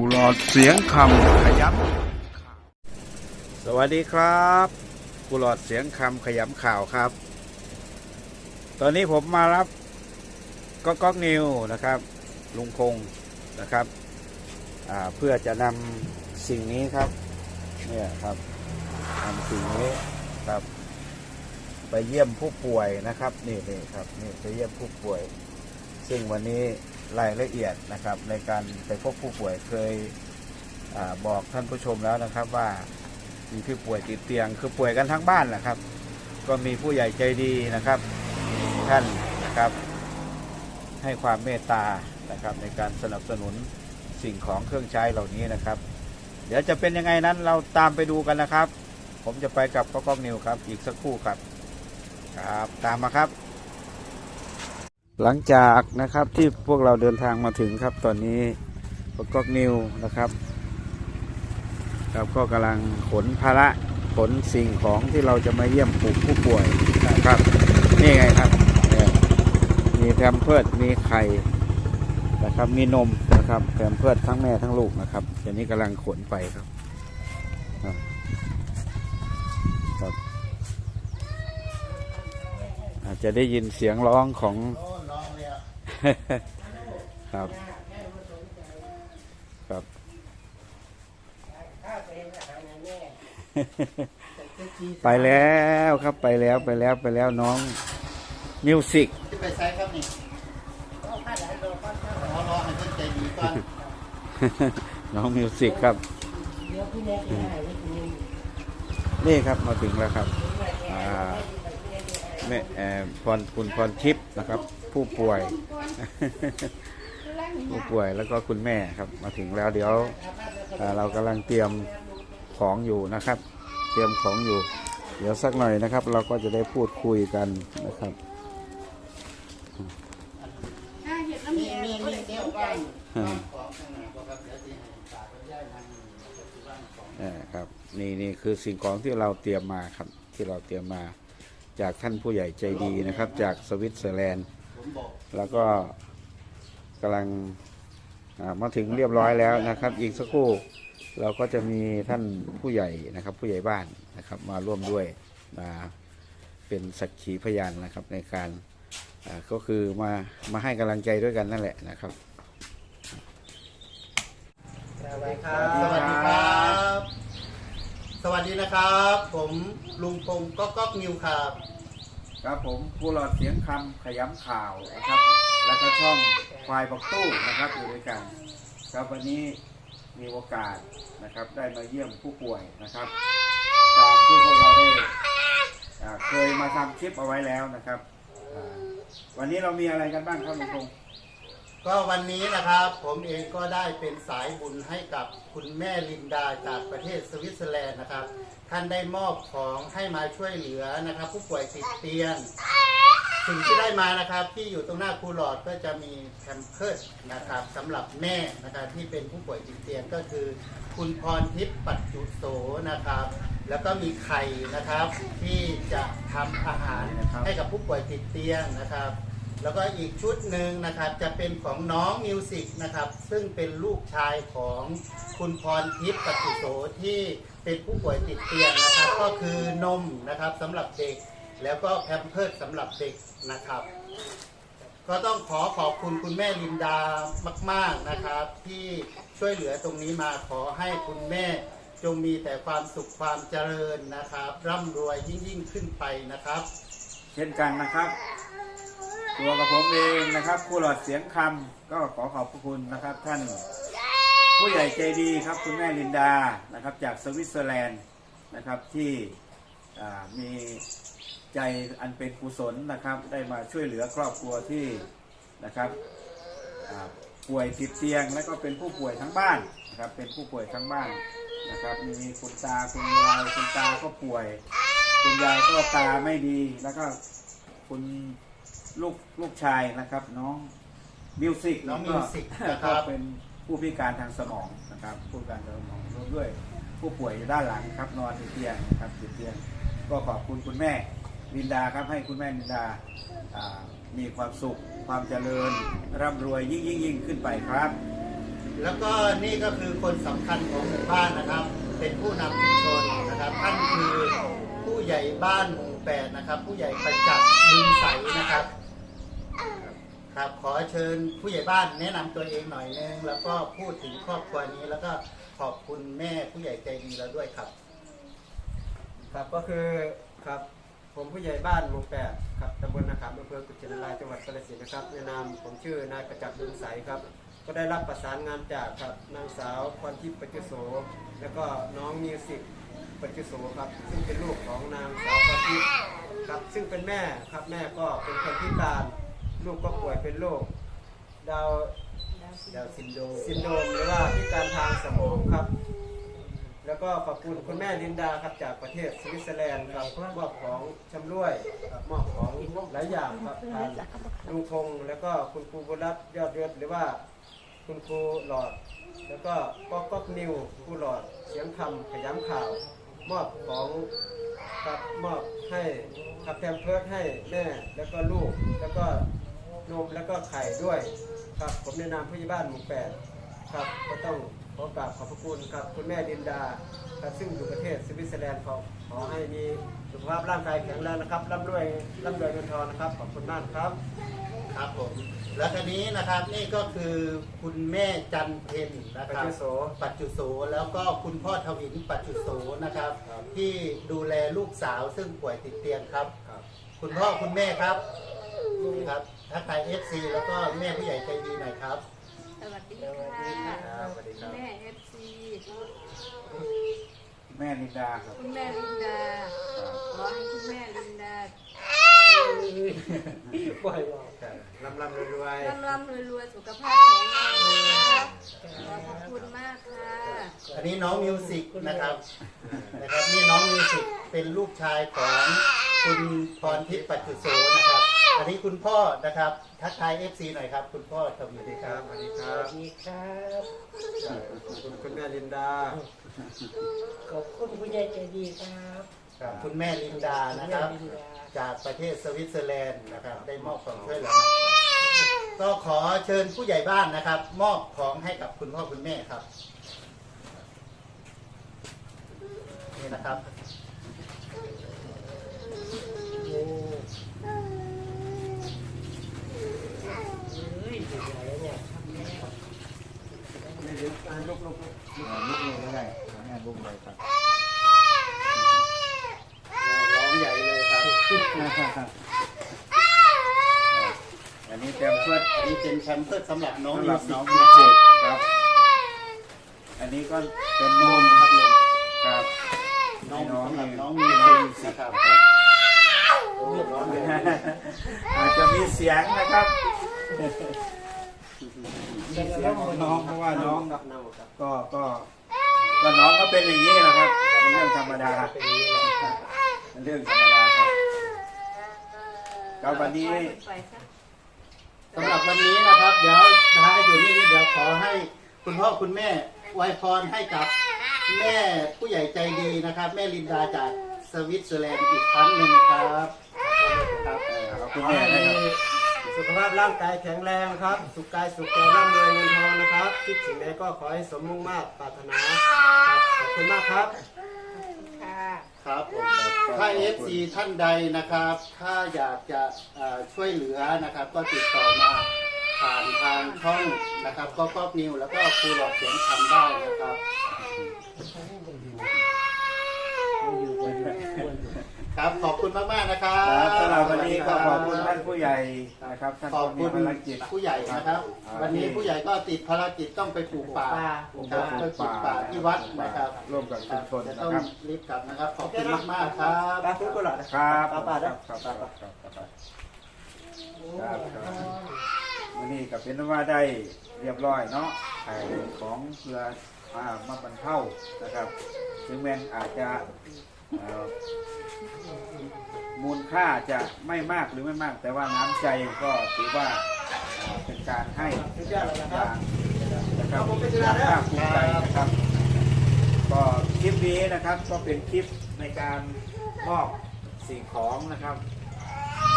กูหลอดเสียงคำขยับ สวัสดีครับกุหลอดเสียงคำขยำข่าวครับ ตอนนี้ผมมารับก๊อกก๊อกนิวนะครับ ลุงคงนะครับเพื่อจะนำสิ่งนี้ครับ เนี่ยครับนำสิ่งนี้ครับ ไปเยี่ยมผู้ป่วยนะครับ นี่นี่ครับ นี่ไปเยี่ยมผู้ป่วย ซึ่งวันนี้ รายละเอียดนะครับ ในการไปพบผู้ป่วยเคยอบอกท่านผู้ชมแล้วนะครับว่ามีผู้ป่วยติดเตียง คือป่วยกันทั้งบ้านแหละครับ ก็มีผู้ใหญ่ใจดีนะครับท่านนะครับให้ความเมตตานะครับในการสนับสนุนสิ่งของเครื่องใช้เหล่านี้นะครับ เดี๋ยวจะเป็นยังไงนั้นเราตามไปดูกันนะครับ ผมจะไปกับก๊อกก๊อกนิวครับ อีกสักครู่ครับครับ ตามมาครับ หลังจากนะครับที่พวกเราเดินทางมาถึงครับ ตอนนี้ก๊อกอกนิวนะครับครับก็กำลังขนภาระขนสิ่งของที่เราจะมาเยี่ยมผู้ผู้ป่วยนะครับ นี่ไงครับมีแพมเพิร์ดมีไข่นะครับมีนมนะครับแพมเพิร์ดทั้งแม่ทั้งลูกนะครับเดี๋ยวนี้กำลังขนไปครับครับอาจจะได้ยินเสียงร้องของ ครับ ครับไปแล้วครับไปแล้วไปแล้วไปแล้วน้อง มิวสิกไปใช้ครับนี่รอรอให้เพื่อนใจดีก่อนน้องมิวสิกครับ นี่ครับมาถึงแล้วครับอ่าแม่เอ่อพรคุณพรทิพย์นะครับ ผู้ป่วย ผู้ป่วยแล้วก็คุณแม่ครับ มาถึงแล้วเดี๋ยวอ่าเรากำลังเตรียมของอยู่นะครับ เตรียมของอยู่ เดี๋ยวสักหน่อยนะครับ เราก็จะได้พูดคุยกันนะครับมีมีมีเที่ยวบ้านอืมของข้างหน้าบอกครับเดี๋ยวสิให้ตากับยายนั่งปัจจุบันของอ่าครับนี่นี่คือสิ่งของที่เราเตรียมมาครับที่เราเตรียมมาจากท่านผู้ใหญ่ใจดีนะครับ จากสวิตเซอร์แลนด์ผมบอก แล้วก็กำลังอ่ามาถึงเรียบร้อยแล้วนะครับ อีกสักครู่เราก็จะมีท่านผู้ใหญ่นะครับ ผู้ใหญ่บ้านนะครับมาร่วมด้วยมาเป็นสักขีพยานนะครับในการอ่าก็คือมามาให้กำลังใจด้วยกันนั่นแหละนะครับสวัสดีครับ สวัสดีครับ สวัสดีนะครับ ผมลุงพงศ์ก๊อกก๊อกนิวครับ ครับผมผู้หลอดเสียงคำขยำข่าวนะครับ แล้วก็ช่องควายบักตู้นะครับอยู่ด้วยกันครับวันนี้มีโอกาสนะครับ ได้มาเยี่ยมผู้ป่วยนะครับ ตามที่พวกเราได้อ่าเคยมาทำคลิปเอาไว้แล้วนะครับอ่าวันนี้เรามีอะไรกันบ้างครับลุงพงษ์ ก็วันนี้นะครับ ผมเองก็ได้เป็นสายบุญให้กับคุณแม่ลินดาจากประเทศสวิตเซอร์แลนด์นะครับ ท่านได้มอบของให้มาช่วยเหลือนะครับ ผู้ป่วยติดเตียงสิ่งที่ได้มานะครับที่อยู่ตรงหน้าครูหลอดก็จะมีแพมเพิร์สนะครับสำหรับแม่นะครับที่เป็นผู้ป่วยติดเตียงก็คือ คุณพรทิพย์ปัจจุโสนะครับ แล้วก็มีไข่นะครับที่จะทำอาหารให้กับผู้ป่วยติดเตียงนะครับ แล้วก็อีกชุดหนึ่งนะครับจะเป็นของน้องมิวสิกนะครับ ซึ่งเป็นลูกชายของคุณพรทิพย์ปัจจุโสที่เป็นผู้ป่วยติดเตียงนะครับ ก็คือนมนะครับสำหรับเด็ก แล้วก็แพมเพิร์สสำหรับเด็กนะครับ ก็ต้องขอขอบคุณคุณแม่ลินดามาก ๆนะครับ ที่ช่วยเหลือตรงนี้มาขอให้คุณแม่จงมีแต่ความสุขความเจริญนะครับ ร่ำรวยยิ่งยิ่งขึ้นไปนะครับ เช่นกันนะครับ ตัวกับผมเองนะครับผู้หลอดเสียงคำก็ขอขอบพระคุณนะครับ ท่านผู้ใหญ่ใจดีครับคุณแม่ลินดานะครับ จากสวิตเซอร์แลนด์นะครับที่มีใจอันเป็นกุศลนะครับ ได้มาช่วยเหลือครอบครัวที่นะครับป่วยติดเตียง และก็เป็นผู้ป่วยทั้งบ้านนะครับเป็นผู้ป่วยทั้งบ้านนะครับ มีคุณตาคุณยายคุณตาก็ป่วย คุณยายก็ตาไม่ดีแล้วก็คุณ ลูกลูกชายนะครับ น้องมิวสิกน้องก็ Music นะครับก็เป็นผู้พิการทางสมองนะครับ ผู้พิการทางสมองรวมด้วย ผู้ป่วยอยู่ด้านหลังครับนอนติดเตียงนะครับติดเตียง ก็ขอบคุณคุณแม่ลินดาครับให้คุณแม่ลินดาอ่ามีความสุข ความเจริญร่ำรวยยิ่งยิ่งยิ่งขึ้นไปครับ แล้วก็นี่ก็คือคนสำคัญของหมู่บ้านนะครับ เป็นผู้นำชุมชนนะครับท่านคือผู้ใหญ่บ้านหมู่แปดนะครับ ผู้ใหญ่ประจักษ์บึงใสนะครับ ครับขอเชิญผู้ใหญ่บ้านแนะนำตัวเองหน่อยนึงแล้วก็พูดถึงครอบครัวนี้ แล้วก็ขอบคุณแม่ผู้ใหญ่ใจดีเราด้วยครับ ครับก็คือครับผมผู้ใหญ่บ้านหมู่แปดครับตำบลนาขามอำเภอกุชินารายจังหวัดกาฬสินธุ์นะครับในนามผมชื่อนายประจักษ์ดุลใสครับ ก็ได้รับประสานงานจากครับนางสาวพรทิพย์ปัจจุโส แล้วก็น้องมิวสิกปัจจุโสครับซึ่งเป็นลูกของนางสาวพรทิพย์ครับซึ่งเป็นแม่ครับแม่ก็เป็นคนพิการ ลูกก็ป่วยเป็นโรคดาวดาวซินโดรมซินโดรมหรือว่าพิการทางสมองครับ แล้วก็ขอบคุณคุณแม่ลินดาครับจากประเทศสวิตเซอร์แลนด์ครับมอบของชำร่วยครับมอบของหลายอย่างครับทางลุงพงษ์แล้วก็คุณครูบุญรัตน์ยอดยศหรือว่าคุณครูหลอด แล้วก็ก๊อกก๊อกนิวครูหลอดเสียงคำขย้ำข่าว มอบของครับมอบให้ครับแทมเพิร์ดให้แม่แล้วก็ลูกแล้วก็ นมแล้วก็ไข่ด้วย ครับผมในนามผู้ใหญ่บ้านหมู่แปดครับก็ต้องขอกราบขอบพระคุณครับคุณแม่ดินดาครับซึ่งอยู่ประเทศสวิตเซอร์แลนด์ขอขอให้มีสุขภาพร่างกายแข็งแรงนะครับร่ำรวยร่ำรวยเงินทองนะครับขอบคุณมากครับ ครับผม แล้วทีนี้นะครับนี่ก็คือคุณแม่จันเพนนะครับปัจจุโส ปัจจุโสแล้วก็คุณพ่อทวินปัจจุโสนะครับ ครับที่ดูแลลูกสาวซึ่งป่วยติดเตียงครับ ครับ คุณพ่อคุณแม่ครับนี่ครับ ทักทายเอฟซีแล้วก็แม่ผู้ใหญ่ใจดีหน่อยครับ สวัสดีค่ะครับสวัสดีครับ แม่เอฟซีแม่ลินดาครับ คุณแม่ลินดาขอให้คุณแม่ลินดาบ่อยร่ำร่ำรวยรวยร่ำร่ำรวยรวยสุขภาพแข็งแรงนะคะขอบพระคุณมากค่ะอันนี้น้องมิวสิกนะครับนะครับนี่น้องมิวสิกเป็นลูกชายของคุณพรทิพย์ปัจจุโสนะครับ อันนี้คุณพ่อนะครับ ทักทายเอฟซีหน่อยครับ คุณพ่อทวีคครัรับบสวัสดีครับสวัสดีครับขอบคุณคุณแม่ลินดา ขอบคุณผู้ใหญ่ใจดีครับครับ คุณแม่ลินดานะครับแม่ลินดาจากประเทศสวิตเซอร์แลนด์นะครับ ได้มอบของช่วยเหลือมาก็ขอเชิญผู้ใหญ่บ้านนะครับ มอบของให้กับคุณพ่อคุณแม่ครับ นี่นะครับ โอ้เฮ้ยอยู่ไหนเนี่ยครับแม่ ลูกลูกลูกลูกลยก็ได้แม่ลูกเลยครับร้องใหญ่เลยครับอันนี้เตรียมเพื่ออันนี้เป็นแชมเพิร์สสำหรับน้องสำหรับน้องมิวสิกครับ อันนี้ก็เป็นนมครับนมครับน้องน้องสำหรับน้องมีน้องสิกมิวสิกครับอาจจะมีเสียงนะครับ มีเสียงของน้องเพราะว่าน้องกับเนาครับก็ก็ก็น้องก็เป็นอย่างนี้นะครับเป็นเรื่องธรรมดาเป็นอย่างนี้แหละครับเป็นเรื่องธรรมดาครับก็วันนี้ไปซะสำหรับวันนี้นะครับ เดี๋ยวท้ายอยู่นี่เดี๋ยวขอให้คุณพ่อคุณแม่ไวยพรให้กับแม่ผู้ใหญ่ใจดีนะครับ แม่ลินดาจากสวิตเซอร์แลนด์อีกครั้งหนึ่งครับ ครับขอบขคุณอแม่ให้นะมีครับ สุขภาพร่างกายแข็งแรงครับ สุขกายสุขใจร่ำรวยเงินทองนะครับคิดสิ่งใดก็ขอให้สมมุ่งมาตรปรารถนาครับขอบคุณมากครับ ค่ะครับผมถ้า FC ท่านใดนะครับ ถ้าอยากจะเอ่อช่วยเหลือนะครับ ก็ติดต่อมาผ่านทางช่องนะครับก็ก๊อกนิวแล้วก็ครูหลอดเสียงคำได้นะครับครับขอบคุณมากๆนะครัครับบสำหรับวันนี้ก็ขอบคุณท่านผู้ใหญ่นะครับท่านขอบผู้คุมีณภารกิจ ผู้ใหญ่นะครับ วันนี้ผู้ใหญ่ก็ติดภารกิจต้องไปปลูกป่าครับไปปลูกป่าที่วัดนะครับร่วมกับคชุรับมชนจะนะต้องครับรีบกลับนะครับ ขอบคุณมากๆครับตาคุณกุหลาบนะครับป้าป้าคด้รับครับครับครับครับครับครับวันนี้กับเป็นว่าได้เรียบร้อยเนาะไอ้ของเพื่อมามาบรรเทานะครับ ถึงแม้นอาจจะเอ่อ มูลค่าจะไม่มากหรือไม่มาก แต่ว่าน้ำใจก็ถือว่าเอ่อเป็นการให้สุดยอดเลยนะครับนะครับผมเป็นชนะแล้วภาคภูมิใจนะครับ ก็คลิปนี้นะครับก็เป็นคลิปในการมอบสิ่งของนะครับ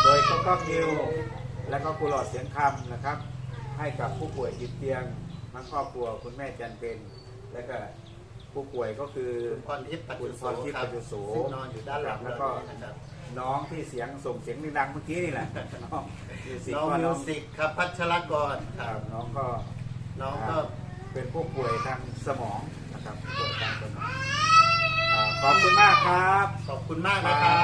โดยก็ก็คิวและก็กุหลาบเสียงคำนะครับ ให้กับผู้ป่วยติดเตียงทั้งครอบครัวคุณแม่จันเป็น แล้วก็ผู้ป่วยก็คือคุณพรทิพย์ปัจคุจุณโสพรทิพย์ครับปัจจุโสซึ่งนอนอยู่ด้านหลังแล้วเราก็เนี่ยนะครับน้องที่เสียงส่งเสียงดังๆเมื่อกี้นี่แหละน้องมิวสิกน้องก็มิน้วองสิกครับพัชรกรคครัรับบน้องก็น้องก็เป็นผู้ป่วยทางสมองนะครับป่วยทางสมองอ่าขอบคุณมากครับ ขอบคุณมากนะครั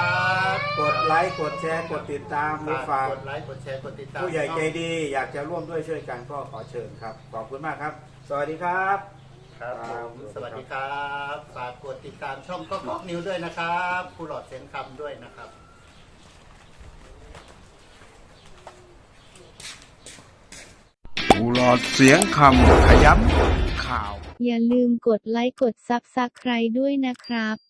บกดไลค์กดแชร์กดติดตามหรือฝาฝากกกดไลค์กดแชร์กดติดตาม ผู้ใหญ่ใจดี อยากจะร่วมด้วยช่วยกันก็ขอเชิญครับ ขอบคุณมากครับ สวัสดีครับ ครับผมสวัสดีครับฝากกดติดตามช่องก็ก๊อกนิวด้วยนะครับผู้หลอดเสียงคำด้วยนะครับกูหลอดเสียงคำขย้ำข่าว อย่าลืมกดไลค์กดซับสไครด้วยนะครับ